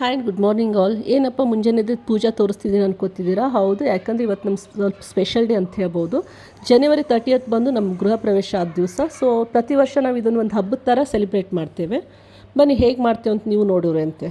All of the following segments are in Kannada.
ಹಾಯ್ ಗುಡ್ ಮಾರ್ನಿಂಗ್ ಆಲ್ ಏನಪ್ಪ ಮುಂಜಾನೆದ್ದು ಪೂಜಾ ತೋರಿಸ್ತಿದ್ದೀನಿ ಅನ್ಕೋತಿದ್ದೀರಾ? ಹೌದು, ಯಾಕಂದರೆ ಇವತ್ತು ನಮ್ಮ ಸ್ವಲ್ಪ ಸ್ಪೆಷಲ್ ಡೇ ಅಂತ ಹೇಳ್ಬೋದು. ಜನವರಿ ತರ್ಟಿಯತ್ ಬಂದು ನಮ್ಮ ಗೃಹ ಪ್ರವೇಶ ಆದ ದಿವಸ. ಸೊ ಪ್ರತಿ ವರ್ಷ ನಾವು ಇದನ್ನು ಒಂದು ಹಬ್ಬದ ಥರ ಸೆಲೆಬ್ರೇಟ್ ಮಾಡ್ತೇವೆ. ಬನ್ನಿ, ಹೇಗೆ ಮಾಡ್ತೇವೆ ಅಂತ ನೀವು ನೋಡೋರು ಅಂತೆ.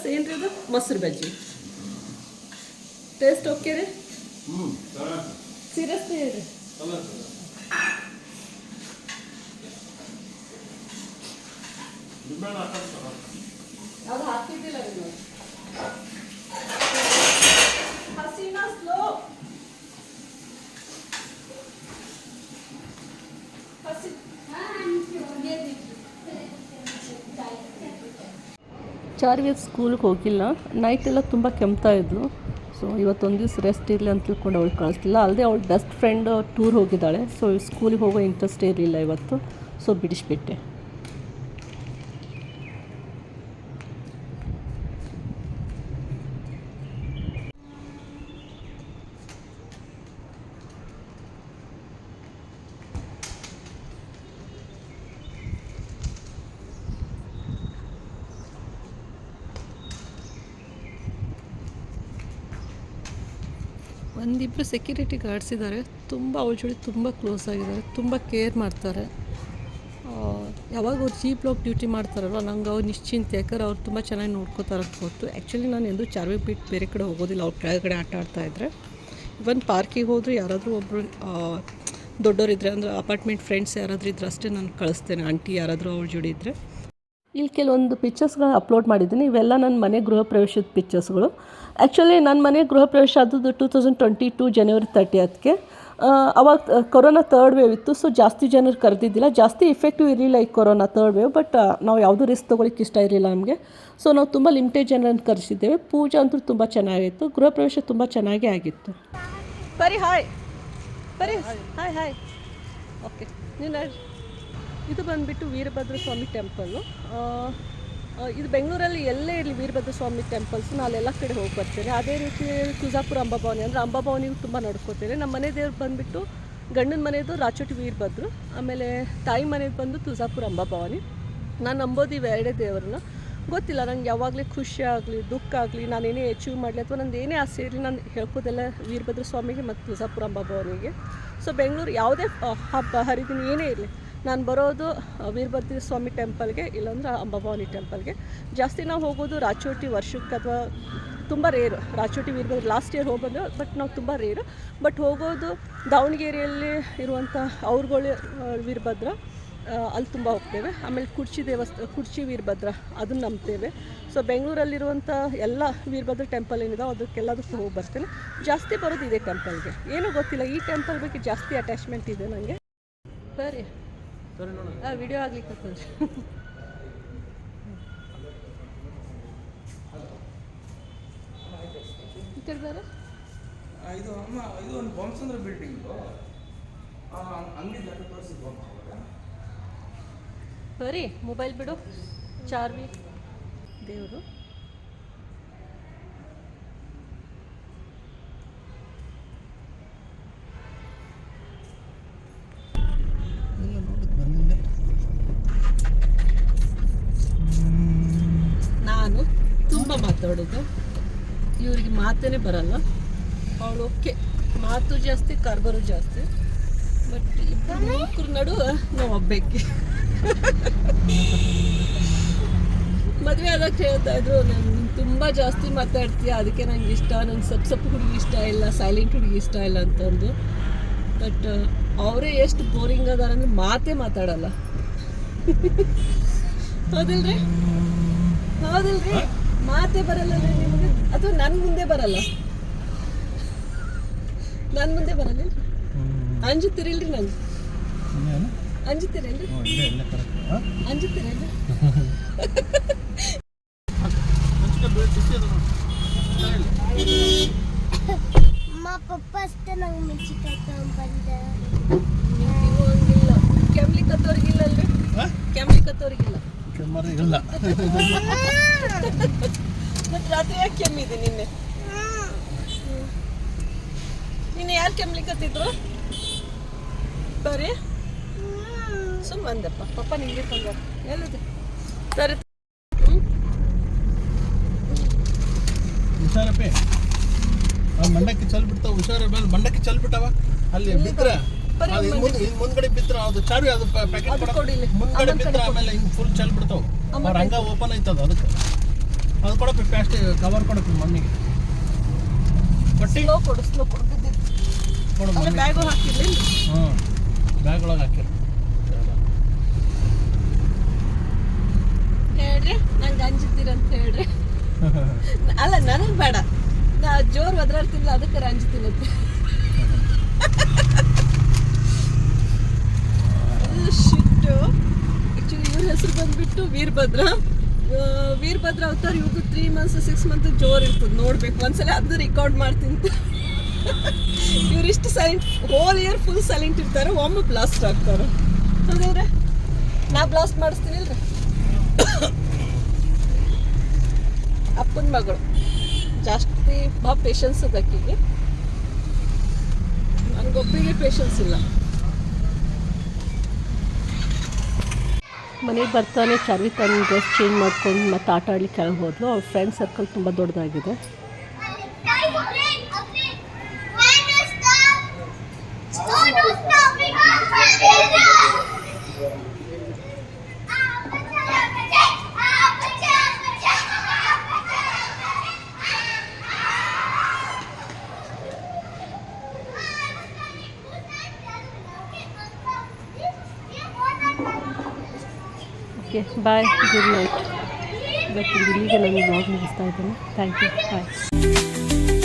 ಪ್ಲಸ್ ಏನ್ರಿ ಅದು? ಮೊಸರು ಬಜ್ಜಿ. ಟೇಸ್ಟ್ ಓಕೆ ರೀ? ಸೀರಿಯಸ್ಲಿ ಹೇಳ್ರಿ. ಅದು ಹಾಕಿದ್ದಿಲ್ಲ ರೀ ನಾವು. ಹಸೀನಾ ಸ್ಲೋ ಹಸಿ ಚಾರ್ವಿ ಸ್ಕೂಲ್ಗೆ ಹೋಗಿಲ್ಲ. ನೈಟ್ ಎಲ್ಲ ತುಂಬ ಕೆಮ್ತಾ ಇದ್ಲು. ಸೊ ಇವತ್ತೊಂದು ದಿವ್ಸ ರೆಸ್ಟ್ ಇರಲಿ ಅಂತ ತಿಳ್ಕೊಂಡು ಅವಳು ಕಳಿಸ್ತಿಲ್ಲ ಅಲ್ಲದೆ ಅವಳು ಬೆಸ್ಟ್ ಫ್ರೆಂಡ್ ಟೂರ್ ಹೋಗಿದ್ದಾಳೆ. ಸೊ ಸ್ಕೂಲಿಗೆ ಹೋಗೋ ಇಂಟ್ರೆಸ್ಟ್ ಇರಲಿಲ್ಲ ಇವತ್ತು. ಸೊ ಬಿಡಿಸ್ಬಿಟ್ಟೆ. ಒಂದಿಬ್ಬರು ಸೆಕ್ಯೂರಿಟಿ ಗಾರ್ಡ್ಸ್ ಇದ್ದಾರೆ ತುಂಬ ಅವಳ ಜೋಡಿ ತುಂಬ ಕ್ಲೋಸ್ ಆಗಿದ್ದಾರೆ ತುಂಬ ಕೇರ್ ಮಾಡ್ತಾರೆ. ಯಾವಾಗ ಅವ್ರು ಚೀಪ್ ಲೋಕ್ ಡ್ಯೂಟಿ ಮಾಡ್ತಾರಲ್ವ, ನಂಗೆ ಅವ್ರು ನಿಶ್ಚಿಂತೆ. ಯಾಕಂದ್ರೆ ಅವ್ರು ತುಂಬ ಚೆನ್ನಾಗಿ ನೋಡ್ಕೋತಾರೆ ಗೊತ್ತು ಆ್ಯಕ್ಚುಲಿ ನಾನು ಎಂದೂ ಚಾರ್ವಿ ಬಿಟ್ಟು ಬೇರೆ ಕಡೆ ಹೋಗೋದಿಲ್ಲ. ಅವ್ರ ಕೆಳಗಡೆ ಆಟ ಆಡ್ತಾ ಇದ್ದರೆ ಇವನ್ ಪಾರ್ಕಿಗೆ ಹೋದರೂ ಯಾರಾದರೂ ಒಬ್ಬರು ದೊಡ್ಡವರಿದ್ರೆ ಅಂದರೆ ಅಪಾರ್ಟ್ಮೆಂಟ್ ಫ್ರೆಂಡ್ಸ್ ಯಾರಾದರೂ ಇದ್ರೆ ಅಷ್ಟೇ ನಾನು ಕಳಿಸ್ತೇನೆ. ಆಂಟಿ ಯಾರಾದರೂ ಅವ್ರ ಜೋಡಿ ಇದ್ದರೆ ಇಲ್ಲಿ ಕೆಲವೊಂದು ಪಿಕ್ಚರ್ಸ್ಗಳನ್ನ ಅಪ್ಲೋಡ್ ಮಾಡಿದ್ದೀನಿ. ಇವೆಲ್ಲ ನನ್ನ ಮನೆ ಗೃಹ ಪ್ರವೇಶದ ಪಿಕ್ಚರ್ಸ್ಗಳು ಆ್ಯಕ್ಚುಲಿ ನನ್ನ ಮನೆ ಗೃಹ ಪ್ರವೇಶ ಆದದ್ದು two thousand twenty two January thirty ಅದಕ್ಕೆ ಅವಾಗ ಕೊರೋನಾ ತರ್ಡ್ ವೇವ್ ಇತ್ತು. ಸೊ ಜಾಸ್ತಿ ಜನರು ಕರೆದಿದ್ದಿಲ್ಲ. ಜಾಸ್ತಿ ಇಫೆಕ್ಟಿವ್ ಇರಲಿಲ್ಲ ಈ ಕೊರೋನಾ ತರ್ಡ್ ವೇವ್ ಬಟ್ ನಾವು ಯಾವುದೂ ರಿಸ್ಕ್ ತೊಗೊಳಿಕ್ಕೆ ಇಷ್ಟ ಇರಲಿಲ್ಲ ನಮಗೆ. ಸೊ ನಾವು ತುಂಬ ಲಿಮಿಟೆಡ್ ಜನರನ್ನು ಕರೆಸಿದ್ದೇವೆ. ಪೂಜೆ ಅಂತೂ ತುಂಬ ಚೆನ್ನಾಗಿತ್ತು. ಗೃಹ ಪ್ರವೇಶ ತುಂಬ ಚೆನ್ನಾಗೇ ಆಗಿತ್ತು. ಸರಿ ಹಾಯ್ ಬರಿ ಹಾಯ್ ಹಾಯ್ ಓಕೆ ಇದು ಬಂದುಬಿಟ್ಟು ವೀರಭದ್ರ ಸ್ವಾಮಿ ಟೆಂಪಲ್ಲು ಇದು ಬೆಂಗಳೂರಲ್ಲಿ ಎಲ್ಲೇ ಇರಲಿ ವೀರಭದ್ರ ಸ್ವಾಮಿ ಟೆಂಪಲ್ಸ್ ನಾನು ಎಲ್ಲ ಕಡೆ ಹೋಗಿ ಬರ್ತೇನೆ. ಅದೇ ರೀತಿ ತುಜಾಪುರ ಅಂಬಾಭವನಿ, ಅಂದರೆ ಅಂಬಾಭವನಿಗೂ ತುಂಬ ನಡ್ಕೋತೇನೆ ನಮ್ಮ ಮನೆ ದೇವ್ರು ಬಂದುಬಿಟ್ಟು ಗಂಡನ ಮನೆಯದು ರಾಚೋಟಿ ವೀರಭದ್ರು, ಆಮೇಲೆ ತಾಯಿ ಮನೆದು ಬಂದು ತುಜಾಪುರ ಅಂಬಾಭವನಿ. ನಾನು ನಂಬೋದು ಇವೆರಡೇ ದೇವರನ್ನ. ಗೊತ್ತಿಲ್ಲ, ನಂಗೆ ಯಾವಾಗಲೇ ಖುಷಿ ಆಗಲಿ, ದುಃಖ ಆಗಲಿ, ನಾನು ಏನೇ ಅಚೀವ್ ಮಾಡಲಿ ಅಥವಾ ನಂದು ಏನೇ ಆಸೆ ಇರಲಿ, ನಾನು ಹೇಳ್ಕೋದೆಲ್ಲ ವೀರಭದ್ರ ಸ್ವಾಮಿಗೆ ಮತ್ತು ತುಜಾಪುರ ಅಂಬಾಭವನಿಗೆ. ಸೊ ಬೆಂಗಳೂರು ಯಾವುದೇ ಹಬ್ಬ, ಹರಿದಿನ ಏನೇ ಇರಲಿ ನಾನು ಬರೋದು ವೀರಭದ್ರ ಸ್ವಾಮಿ ಟೆಂಪಲ್ಗೆ ಇಲ್ಲಾಂದ್ರೆ ಅಂಬಾಭವಾನಿ ಟೆಂಪಲ್ಗೆ ಜಾಸ್ತಿ ನಾವು ಹೋಗೋದು ರಾಚೋಟಿ ವರ್ಷಕ್ಕೆ ಅಥವಾ ತುಂಬ rare Rachoti Veerabhadra last year ಹೋಗೋದು ಬಟ್ ನಾವು ತುಂಬ ರೇರು ಬಟ್ ಹೋಗೋದು ದಾವಣಗೆರೆಯಲ್ಲಿ ಇರುವಂಥ ಅವ್ರುಗಳು ವೀರಭದ್ರ ಅಲ್ಲಿ ತುಂಬ ಹೋಗ್ತೇವೆ. ಆಮೇಲೆ ಕುರ್ಚಿ ದೇವಸ್ಥ ಕುರ್ಚಿ ವೀರಭದ್ರ, ಅದನ್ನು ನಂಬ್ತೇವೆ. ಸೊ ಬೆಂಗಳೂರಲ್ಲಿರುವಂಥ ಎಲ್ಲ ವೀರಭದ್ರ ಟೆಂಪಲ್ ಏನಿದೆ ಅದಕ್ಕೆಲ್ಲದಕ್ಕೂ ಹೋಗಿ ಬರ್ತೇನೆ. ಜಾಸ್ತಿ ಬರೋದು ಇದೆ ಟೆಂಪಲ್ಗೆ ಏನೂ ಗೊತ್ತಿಲ್ಲ, ಈ ಟೆಂಪಲ್ ಬಗ್ಗೆ ಜಾಸ್ತಿ ಅಟ್ಯಾಚ್ಮೆಂಟ್ ಇದೆ ನನಗೆ ಬರ್ರಿ ಆ ವಿಡಿಯೋ ಆಗ್ಲಿಕ್ಕೆ ಈ ಕಡೆ ಬೇರೆ ಇದು ಅಮ್ಮ ಇದು ಒಂದು ಬೊಮ್ಮಸಂದ್ರ ಬಿಲ್ಡಿಂಗು ಅಂಗಡಿ ತೋರಿಸಿ ಬರೀ ಮೊಬೈಲ್ ಬಿಡು. ಚಾರ್ವಿ ದೇವರು ನಾನು ತುಂಬ ಮಾತಾಡೋದು. ಇವರಿಗೆ ಮಾತೇ ಬರಲ್ಲ. ಅವಳು ಓಕೆ ಮಾತು ಜಾಸ್ತಿ, ಕರ್ಬರು ಜಾಸ್ತಿ. ಬಟ್ ಇಬ್ಬರು ನಡುವೆ ನಾವು ಒಬ್ಬಕ್ಕೆ. ಮದುವೆ ಆದಾಗ ಹೇಳ್ತಾ ಇದ್ರು, ನಾನು ತುಂಬ ಜಾಸ್ತಿ ಮಾತಾಡ್ತೀಯ, ಅದಕ್ಕೆ ನಂಗೆ ಇಷ್ಟ ನಂಗೆ ಸಪ್ ಸಪ್ ಹುಡುಗಿ ಇಷ್ಟ ಇಲ್ಲ ಸೈಲೆಂಟ್ ಹುಡುಗಿ ಇಷ್ಟ ಇಲ್ಲ ಅಂತಂದು. ಬಟ್ ಅವರೇ ಎಷ್ಟು ಬೋರಿಂಗ್ ಅದಾರ ಅಂದ್ರೆ ಮಾತೇ ಮಾತಾಡಲ್ಲ. ಹೌದಿಲ್ರಿ? ಹೌದಿಲ್ರಿ? ಮಾತೇ ಬರಲ್ಲ ನಿಮಗೆ? ಅಥವಾ ನನ್ನ ಮುಂದೆ ಬರಲ್ಲ? ನನ್ನ ಮುಂದೆ ಬರಲ್ಲ? ಅಂಜುತ್ತೀರಿಲ್ರಿ ನಂಗೆ? ಅಂಜುತ್ತೀರೇನ್ರಿ ಅಂಜುತ್ತೀರೇನ್ರಿ ಅಮ್ಮ ಪಪ್ಪ ಅಷ್ಟೇ ನಂಗೆ ತಗೊಂಡ್ಬಂದೆ ಹಂಗಿಲ್ಲ. ಕೆಮ್ಲಿ ಕತ್ತೋರಿಗಿಲ್ಲ ಅಲ್ರಿ? ಕೆಮ್ಲಿ ಇಲ್ಲ. ಮತ್ತೆ ರಾತ್ರಿ ಯಾಕೆ ಕೆಮ್ಮಿದೆ ನಿನ್ನೆ? ನಿನ್ನೆ ಯಾರು ಕೆಮ್ಮಲಿಕ್ಕತ್ತಿದ್ರು ಬರೀ ಸುಮ್ಮ ಅಂದಪ್ಪ ಪಪ್ಪ ನಿಂಗೆ ತಂದ. ಎಲ್ಲದು ಸರಿ. ಹ್ಮ್? ಮಂಡಕ್ಕೆ ಮಂಡಕ್ಕಿ ಚಲ್ ಬಿಡ್ತಾವ ಹುಷಾರ ಮೇಲೆ ಚಲ್ಬಿಟ್ಟವ? ಚಲ್ ಬಿಟ್ಟವ ಅಲ್ಲಿ ಬಿದ್ರ ಮುಂದ್ಗಡೆ ಬಿತ್ರ ಅದು ಚಾವಿ ಅದು ಪ್ಯಾಕೆಟ್. ಮುಂದ್ಗಡೆ ಬಿದ್ರ ಆಮೇಲೆ ಹಿಂಗ್ ಫುಲ್ ಚಲ್ ಬಿಡ್ತಾವ. ಅವ್ರ ಹಂಗ ಓಪನ್ ಐತದ ಅದಕ್ಕೆ. ಅದು ಕೊಡಪ್ಪ ಪ್ಲಾಸ್ಟಿಕ್ ಕವರ್ ಕೊಡಪ್ಪ ಕೊಟ್ಟಿ ಸ್ಲೋ ಕೊಡು ಸ್ಲೋ ಕೊಡು. ಬಿದ್ದಿದ್ದು. ಮಮ್ಮಿ ಹಾಕಿರ್ಲಿ ಹ್ಞೂ ಬ್ಯಾಗ್ ಒಳಗೆ ಹಾಕಿರಿ ಹೇಳ್ರಿ ನಂಗೆ ಅಂತ ಹೇಳ್ರಿ. ಅಲ್ಲ ನನಗೆ ಬೇಡ. ನಾ ಜೋರು ಒದರಾಡ್ತಿಲ್ಲ ಅದಕ್ಕೆ ರಂಜಿ ಇದು ಶಿಟ್ಟು. ಆ್ಯಕ್ಚುಲಿ ಇವ್ರ ಹೆಸರು ಬಂದುಬಿಟ್ಟು ವೀರಭದ್ರ. ವೀರಭದ್ರ ಅವತಾರ ಇವ್ರಿಗೂ ತ್ರೀ ಮಂತ್ಸ್ ಸಿಕ್ಸ್ ಮಂತ್ ಜೋರು ಇರ್ತದೆ. ನೋಡ್ಬೇಕು. ಒಂದ್ಸಲ ಅದನ್ನ ರೆಕಾರ್ಡ್ ಮಾಡ್ತೀನಿ. ಇವರಿಷ್ಟು silent whole year full silent ಇರ್ತಾರೆ. ಒಮ್ಮೆ ಬ್ಲಾಸ್ಟ್ ಆಗ್ತಾರೆ. ಹೌದಲ್ರಿ ನಾ ಬ್ಲಾಸ್ಟ್ ಮಾಡಿಸ್ತೀನಿ ಇಲ್ರಿ ಅಪ್ಪನ ಮಗಳು. ಜಾಸ್ತಿ ಭಾಳ ಪೇಷನ್ಸ್ ಅದ ಆಕಿಗೆ. ನನಗೊಬ್ಬರಿಗೆ ಪೇಷನ್ಸ್ ಇಲ್ಲ. ಮನೆಗೆ ಬರ್ತಾನೆ, ಚಾರ್ವಿ ತನ್ನ ಡ್ರೆಸ್ ಚೇಂಜ್ ಮಾಡ್ಕೊಂಡು ಮತ್ತೆ ಆಟ ಆಡ್ಲಿಕ್ಕೆ ಕೆಳಗೆ ಹೋದ್ಲು. ಅವ್ರ ಫ್ರೆಂಡ್ ಸರ್ಕಲ್ ತುಂಬ ದೊಡ್ಡದಾಗಿದೆ ಓಕೆ ಬಾಯ್ ಗುಡ್ ನೈಟ್ ಇವತ್ತಿನ ಇಲ್ಲಿಗೆ ನಾನು ಬ್ಲಾಗ್ ಮುಗಿಸ್ತಾ ಇದ್ದೀನಿ. Thank you bye